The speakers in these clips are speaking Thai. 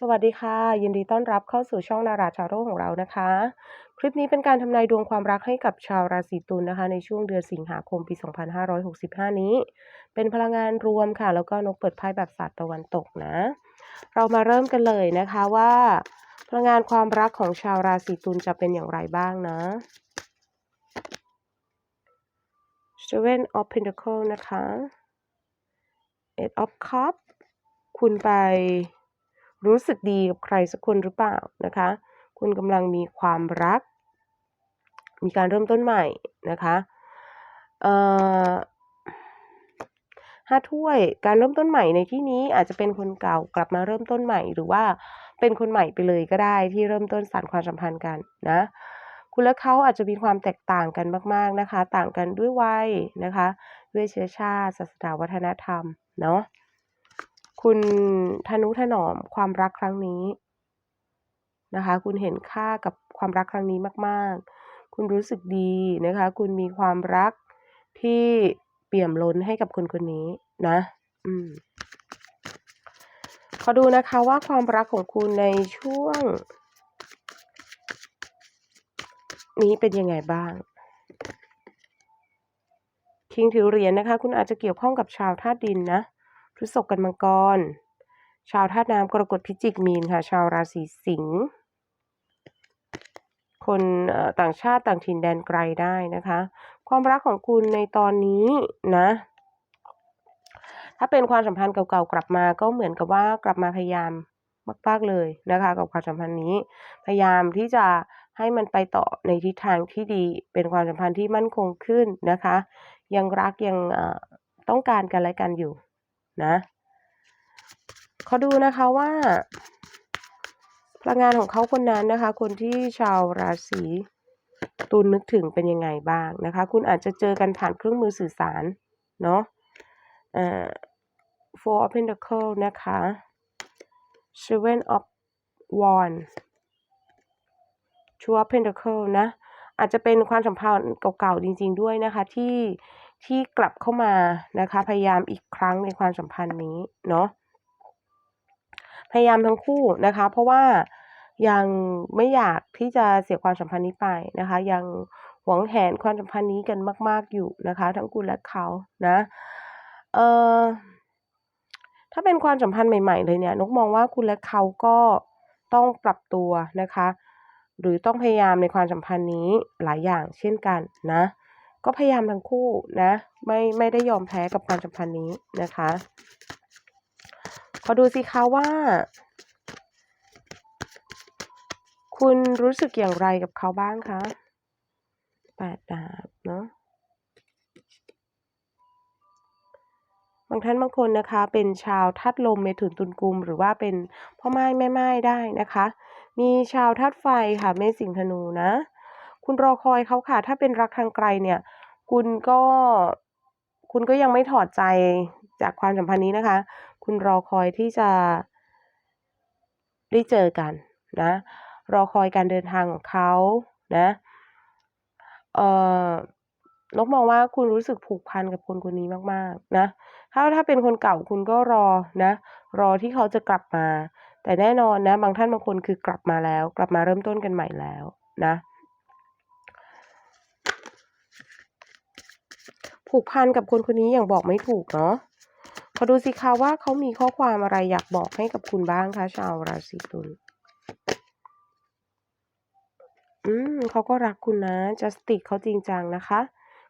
สวัสดีค่ะ ยินดีต้อนรับเข้าสู่ช่องนาราชาโรของเรานะคะ คลิปนี้เป็นการทำนายดวงความรักให้กับชาวราศีตุลนะคะ ในช่วงเดือนสิงหาคมปี 2565 นี้ เป็นพลังงานรวมค่ะ แล้วก็นกเปิดไพ่แบบศาสตร์ตะวันตกนะ เรามาเริ่มกันเลยนะคะว่า พลังงานความรักของชาวราศีตุลจะเป็นอย่างไรบ้างนะ Seven of Pentacles นะคะ Eight of Cups คุณไป รู้สึกดีกับใครสักคนหรือเปล่านะคะ คุณกำลังมีความรัก มีการเริ่มต้นใหม่นะคะห้าถ้วยการเริ่มต้นใหม่ในที่นี้อาจจะเป็นคนเก่ากลับมาเริ่มต้นใหม่ หรือว่าเป็นคนใหม่ไปเลยก็ได้ที่เริ่มต้นสานความสัมพันธ์กันนะคุณและเขาอาจจะมีความแตกต่างกันมาก ๆนะคะ ต่างกันด้วยวัยนะคะ ด้วยเชื้อชาติศาสนาวัฒนธรรมเนาะ คุณทนุถนอมความรักครั้งนี้นะคะ คุณเห็นค่ากับความรักครั้งนี้มาก ๆ คุณรู้สึกดีนะคะ คุณมีความรักที่เปี่ยมล้นให้กับคนคนนี้นะ อืมขอดูนะคะว่าความรักของคุณในช่วง นี้เป็นยังไงบ้างคิงถือเหรียญนะคะ คุณอาจจะเกี่ยวข้องกับชาวธาตุดินนะ ฤษภกันมังกร ชาวธาตุน้ำกรกฎพิจิกมีนค่ะ ชาวราศีสิงห์คนต่างชาติต่างถิ่นแดนไกลได้นะคะ ความรักของคุณในตอนนี้นะ ถ้าเป็นความสัมพันธ์เก่าๆกลับมาก็เหมือนกับว่ากลับมาพยายามมากๆเลยนะคะ กับความสัมพันธ์นี้ พยายามที่จะให้มันไปต่อในทิศทางที่ดี เป็นความสัมพันธ์ที่มั่นคงขึ้นนะคะ ยังรักยังต้องการกันและกันอยู่ นะเขาดูนะคะว่า พลังงานของเขาคนนั้นนะคะ คนที่ชาวราศีตุลนึกถึงเป็นยังไงบ้างนะคะ คุณอาจจะเจอกันผ่านเครื่องมือสื่อสาร เนาะเอ่อ four of pentacles นะคะ seven of wands two of pentacles นะ อาจจะเป็นความสัมพันธ์เก่าๆจริง ๆ ด้วยนะคะที่ ที่กลับเข้ามานะคะ พยายามอีกครั้งในความสัมพันธ์นี้เนาะพยายามทั้งคู่นะคะ เพราะว่ายังไม่อยากที่จะเสียความสัมพันธ์นี้ไปนะคะ ยังหวงแหนความสัมพันธ์นี้กันมาก ๆอยู่นะคะ ทั้งคุณและเขานะเอ่อถ้าเป็นความสัมพันธ์ใหม่ ๆ เลยเนี่ยนกมองว่าคุณและเขาก็ต้องปรับตัวนะคะ หรือต้องพยายามในความสัมพันธ์นี้หลายอย่างเช่นกันนะ ก็พยายามทั้งคู่นะ ไม่ไม่ได้ยอมแพ้กับความสัมพันธ์นี้นะคะขอดูสิคะว่า คุณรู้สึกอย่างไรกับเขาบ้างคะแปดดาบเนาะบางท่านบางคนนะคะเป็นชาวทัดลมเมถุนตุลกุม หรือว่าเป็นพ่อไม้แม่ไม้ได้นะคะ มีชาวทัดไฟค่ะเมสิงธนูนะ คุณรอคอยเขาค่ะ ถ้าเป็นรักทางไกลเนี่ย คุณก็คุณก็ยังไม่ถอดใจจากความสัมพันธ์นี้นะคะ คุณรอคอยที่จะได้เจอกันนะ รอคอยการเดินทางของเขานะเอ่อนกมองว่าคุณรู้สึกผูกพันกับคนคนนี้มากๆ นะ ถ้าถ้าเป็นคนเก่าคุณก็รอนะ รอที่เขาจะกลับมา แต่แน่นอนนะ บางท่านบางคนคือกลับมาแล้ว กลับมาเริ่มต้นกันใหม่แล้วนะ ผูกพันกับคนคนนี้อย่างบอกไม่ถูกเนาะขอดูสิคะว่าเขามีข้อความอะไรอยากบอกให้กับคุณบ้างคะชาวราศีตุลอืมเขาก็รักคุณนะจัสติกเขาจริงจังนะคะ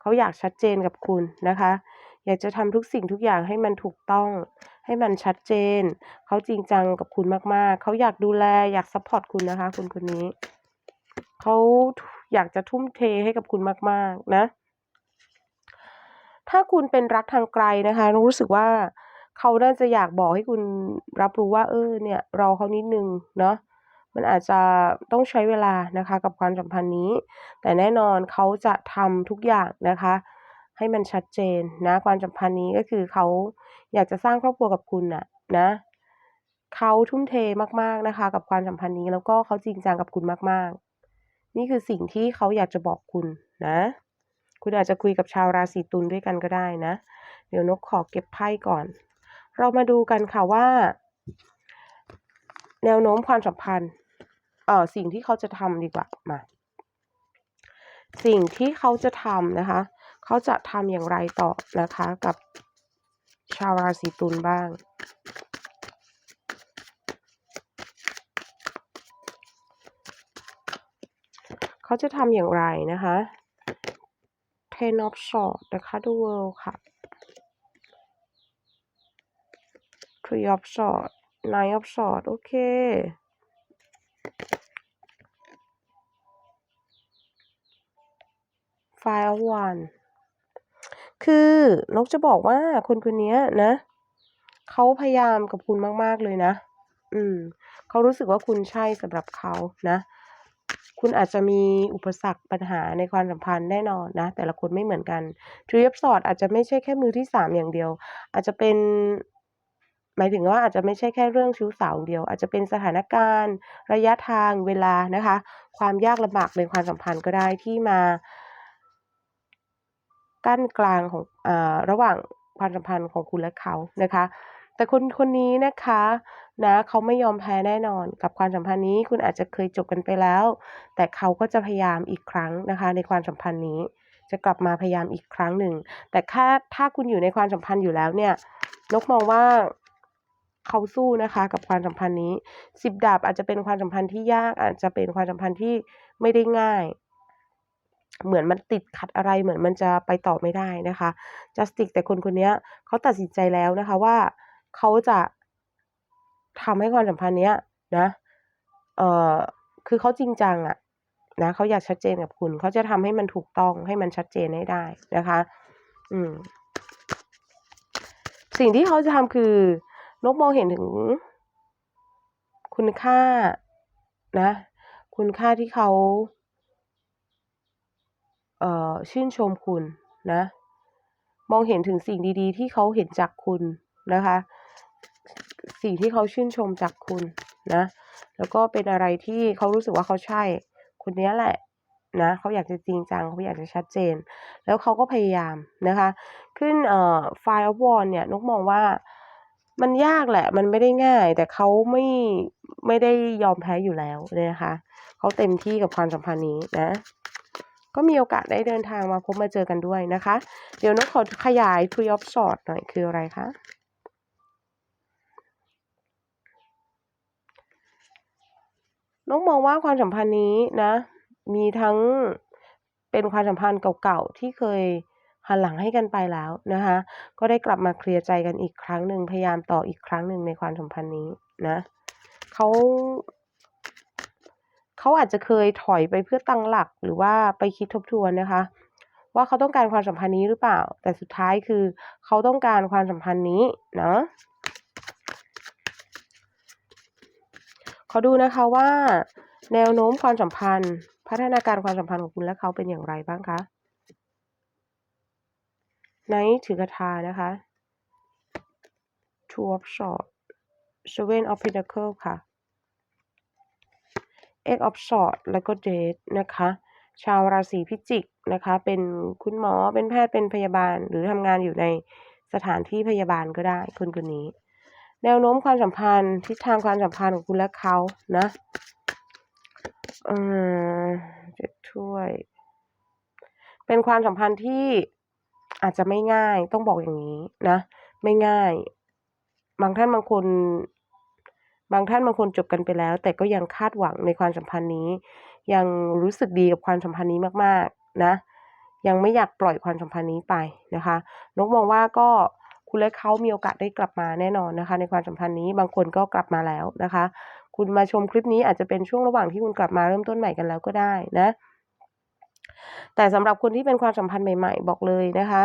เขาอยากชัดเจนกับคุณนะคะ อยากจะทำทุกสิ่งทุกอย่างให้มันถูกต้อง ให้มันชัดเจน เขาจริงจังกับคุณมากๆ เขาอยากดูแลอยากซัพพอร์ตคุณนะคะ คุณคนนี้ เขาอยากจะทุ่มเทให้กับคุณมาก ๆ นะ ถ้าคุณเป็นรักทางไกลนะคะ รู้สึกว่าเขาน่าจะอยากบอกให้คุณรับรู้ว่า เออ เนี่ยรอเขานิดนึงเนาะมันอาจจะต้องใช้เวลานะคะ กับความสัมพันธ์นี้ แต่แน่นอนเขาจะทำทุกอย่างนะคะ ให้มันชัดเจนนะความสัมพันธ์นี้ก็คือเขาอยากจะสร้างครอบครัวกับคุณน่ะนะเขาทุ่มเทมากๆนะคะ กับความสัมพันธ์นี้แล้วก็เขาจริงจังกับคุณมากๆ นี่คือสิ่งที่เขาอยากจะบอกคุณนะ คุณอาจจะคุยกับชาวราศีตุลด้วยกันก็ได้นะ เดี๋ยวนกขอเก็บไพ่ก่อน เรามาดูกันค่ะว่า แนวโน้มความสัมพันธ์เอ่อสิ่งที่เขาจะทำดีกว่ามา สิ่งที่เขาจะทำนะคะ เขาจะทำอย่างไรต่อนะคะกับชาวราศีตุลบ้างเขาจะทำอย่างไรนะคะ Ten of Swords นะคะ The World ค่ะ Three of Swords Nine of Swords โอเค Five of Wands คือนกจะบอกว่าคนคนนี้นะเขาพยายามกับคุณมาก ๆ เลยนะ อืมเขารู้สึกว่าคุณใช่สำหรับเขานะ คุณอาจจะมีอุปสรรคปัญหาในความสัมพันธ์แน่นอนนะ แต่ละคนไม่เหมือนกัน Three of Swords อาจจะไม่ใช่แค่มือที่สามอย่างเดียว อาจจะเป็น หมายถึงว่าอาจจะไม่ใช่แค่เรื่องชู้สาวอย่างเดียว อาจจะเป็นสถานการณ์ ระยะทางเวลานะคะ ความยากลำบากในความสัมพันธ์ก็ได้ที่มา กั้นกลางของอ่าระหว่างความสัมพันธ์ของคุณและเขานะคะ แต่คนคนนี้นะคะนะเขาไม่ยอมแพ้แน่นอนกับความสัมพันธ์นี้คุณอาจจะเคยจบกันไปแล้ว แต่เขาก็จะพยายามอีกครั้งนะคะ ในความสัมพันธ์นี้ จะกลับมาพยายามอีกครั้งหนึ่ง แต่ถ้าถ้าคุณอยู่ในความสัมพันธ์อยู่แล้วเนี่ยนกมองว่าเขาสู้นะคะกับความสัมพันธ์นี้สิบดาบอาจจะเป็นความสัมพันธ์ที่ยากอาจจะเป็นความสัมพันธ์ที่ไม่ได้ง่าย เหมือนมันติดขัดอะไรเหมือนมันจะไปต่อไม่ได้นะคะ Justice แต่คนคนนี้เขาตัดสินใจแล้วนะคะว่า เขาจะทำให้ความสัมพันธ์เนี้ยนะ เอ่อ คือเขาจริงจังอะนะเขาอยากชัดเจนกับคุณ เขาจะทำให้มันถูกต้องให้มันชัดเจนให้ได้นะคะ อืม สิ่งที่เขาจะทำคือนกมองเห็นถึง คุณค่านะ คุณค่าที่เขา เอ่อ ชื่นชมคุณนะ มองเห็นถึงสิ่งดี ๆ ที่เขาเห็นจากคุณนะคะ สิ่งที่เขาชื่นชมจากคุณนะ แล้วก็เป็นอะไรที่เขารู้สึกว่าเขาใช่ คนนี้แหละนะเขาอยากจะจริงจังเขาอยากจะชัดเจน แล้วเขาก็พยายามนะคะ ขึ้นเอ่อ Five of Wands เนี่ยนกมองว่ามันยากแหละ มันไม่ได้ง่าย แต่เขาไม่ไม่ได้ยอมแพ้อยู่แล้วนะคะเขาเต็มที่กับความสัมพันธ์นี้นะ ก็มีโอกาสได้เดินทางมาพบมาเจอกันด้วยนะคะ เดี๋ยวนกขอขยาย Tree of Swords หน่อยคืออะไรคะ? นกมองว่าความสัมพันธ์นี้นะ มีทั้งเป็นความสัมพันธ์เก่าๆที่เคยหันหลังให้กันไปแล้วนะคะ ก็ได้กลับมาเคลียร์ใจกันอีกครั้งหนึ่งพยายามต่ออีกครั้งหนึ่งในความสัมพันธ์นี้นะเขาเขาอาจจะเคยถอยไปเพื่อตั้งหลักหรือว่าไปคิดทบทวนนะคะ ว่าเขาต้องการความสัมพันธ์นี้หรือเปล่า แต่สุดท้ายคือเขาต้องการความสัมพันธ์นี้เนาะ ขอดูนะคะว่า แนวโน้มความสัมพันธ์ พัฒนาการความสัมพันธ์ของคุณและเขาเป็นอย่างไรบ้างคะ? Knight ถือกระทานะคะ Two of Swords Seven of Pentacles ค่ะ Eight of Swords แล้วก็ Death นะคะ ชาวราศีพิจิกนะคะ เป็นคุณหมอเป็นแพทย์เป็นพยาบาลหรือทำงานอยู่ในสถานที่พยาบาลก็ได้คนคนนี้ แนวโน้มความสัมพันธ์ทิศทางความสัมพันธ์ของคุณและเขานะเอ่อ7ถ้วย เป็นความสัมพันธ์ที่อาจจะไม่ง่ายต้องบอกอย่างงี้นะ ไม่ง่าย บางท่านบางคน บางท่านบางคนจบกันไปแล้ว แต่ก็ยังคาดหวังในความสัมพันธ์นี้ ยังรู้สึกดีกับความสัมพันธ์นี้มาก ๆ นะ ยังไม่อยากปล่อยความสัมพันธ์นี้ไปนะคะนกมองว่าก็ คุณและเขามีโอกาสได้กลับมาแน่นอนนะคะ ในความสัมพันธ์นี้บางคนก็กลับมาแล้วนะคะ คุณมาชมคลิปนี้อาจจะเป็นช่วงระหว่างที่คุณกลับมาเริ่มต้นใหม่กันแล้วก็ได้นะ แต่สำหรับคนที่เป็นความสัมพันธ์ใหม่ ๆ บอกเลยนะคะ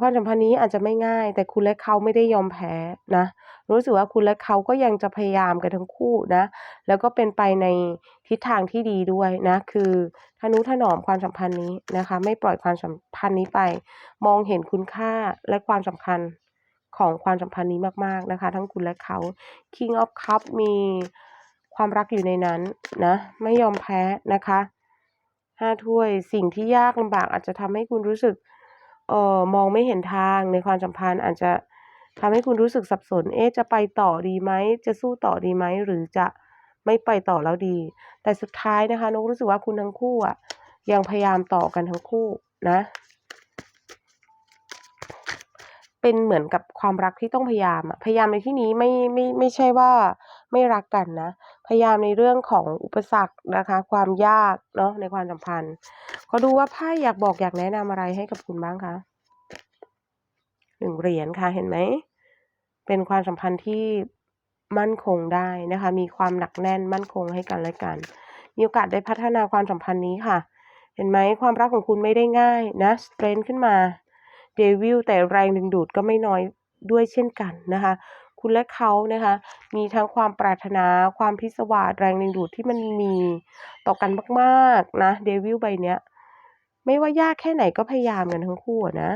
ความสัมพันธ์นี้อาจจะไม่ง่าย แต่คุณและเขาไม่ได้ยอมแพ้นะรู้สึกว่าคุณและเขาก็ยังจะพยายามกันทั้งคู่นะ แล้วก็เป็นไปในทิศทางที่ดีด้วยนะ คือทนุถนอมความสัมพันธ์นี้นะคะ ไม่ปล่อยความสัมพันธ์นี้ไป มองเห็นคุณค่าและความสำคัญของความสัมพันธ์นี้มากๆนะคะ ทั้งคุณและเขา King of Cup มีความรักอยู่ในนั้นนะ ไม่ยอมแพ้นะคะห้าถ้วยสิ่งที่ยากลำบากอาจจะทำให้คุณรู้สึก ออมองไม่เห็นทางในความสัมพันธ์อาจจะทำให้คุณรู้สึกสับสน เอ๊ะ จะไปต่อดีไหม จะสู้ต่อดีไหม หรือจะไม่ไปต่อแล้วดี แต่สุดท้ายนะคะนกรู้สึกว่าคุณทั้งคู่อะยังพยายามต่อกันทั้งคู่นะ เป็นเหมือนกับความรักที่ต้องพยายามอะพยายามในที่นี้ไม่ไม่ไม่ใช่ว่าไม่รักกันนะ พยายามในเรื่องของอุปสรรคนะคะ ความยากเนาะในความสัมพันธ์ขอดูว่าไพ่อยากบอกอยากแนะนำอะไรให้กับคุณบ้างคะ1เหรียญค่ะเห็นไหมเป็นความสัมพันธ์ที่มั่นคงได้นะคะ มีความหนักแน่นมั่นคงให้กันและกัน มีโอกาสได้พัฒนาความสัมพันธ์นี้ค่ะ เห็นไหมความรักของคุณไม่ได้ง่ายนะ Strength ขึ้นมา Devil แต่แรงดึงดูดก็ไม่น้อยด้วยเช่นกันนะคะ คุณและเขานะคะมีทั้งความปรารถนาความพิศวาสแรงดึงดูดที่มันมีต่อกันมากๆนะ Devil ใบเนี้ยไม่ว่ายากแค่ไหนก็พยายามกันทั้งคู่นะ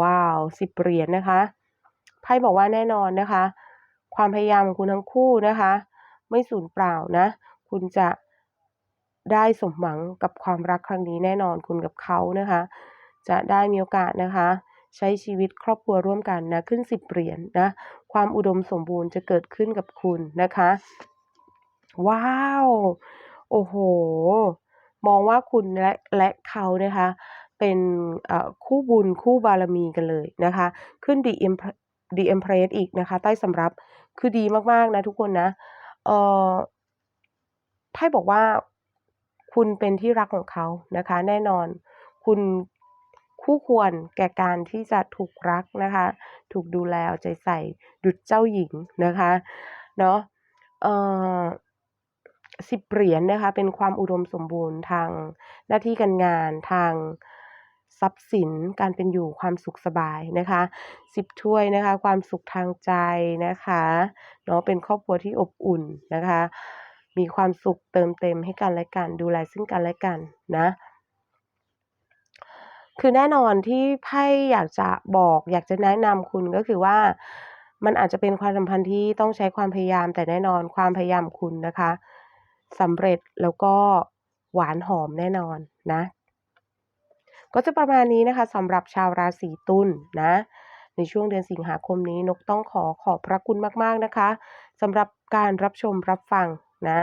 ว้าว10เหรียญนะคะไพ่บอกว่าแน่นอนนะคะ ความพยายามของคุณทั้งคู่นะคะ ไม่สูญเปล่านะ คุณจะได้สมหวังกับความรักครั้งนี้แน่นอนคุณกับเขานะคะ จะได้มีโอกาสนะคะ ใช้ชีวิตครอบครัวร่วมกันนะขึ้น 10 เหรียญนะความอุดมสมบูรณ์จะเกิดขึ้นกับคุณนะคะ ว้าว โอ้โฮมองว่าคุณและและเขานะคะ เป็นคู่บุญคู่บารมีกันเลยนะคะ ขึ้น The Empr The Empress อีกนะคะ ใต้สำรับคือดีมาก ๆ นะทุกคนนะเอ่อไพ่บอกว่าคุณเป็นที่รักของเขานะคะ แน่นอน คุณ คู่ควรแก่การที่จะถูกรักนะคะ ถูกดูแลเอาใจใส่ดุจเจ้าหญิงนะคะเนาะเอ่อ10เหรียญนะคะ เป็นความอุดมสมบูรณ์ทางหน้าที่การงานทางทรัพย์สินการเป็นอยู่ความสุขสบายนะคะ10ถ้วยนะคะ ความสุขทางใจนะคะเนาะเป็นครอบครัวที่อบอุ่นนะคะ มีความสุขเติมเต็มให้กันและกัน ดูแลซึ่งกันและกันนะ คือแน่นอนที่ไพ่อยากจะบอก อยากจะแนะนำคุณก็คือว่า มันอาจจะเป็นความสัมพันธ์ที่ต้องใช้ความพยายาม แต่แน่นอนความพยายามคุณนะคะสำเร็จแล้วก็หวานหอมแน่นอนนะ ก็จะประมาณนี้นะคะสำหรับชาวราศีตุลนะในช่วงเดือนสิงหาคมนี้นกต้องขอขอบพระคุณมาก ๆ นะคะสำหรับการรับชมรับฟังนะ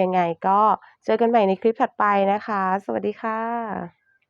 ยังไงก็เจอกันใหม่ในคลิปถัดไปนะคะ สวัสดีค่ะ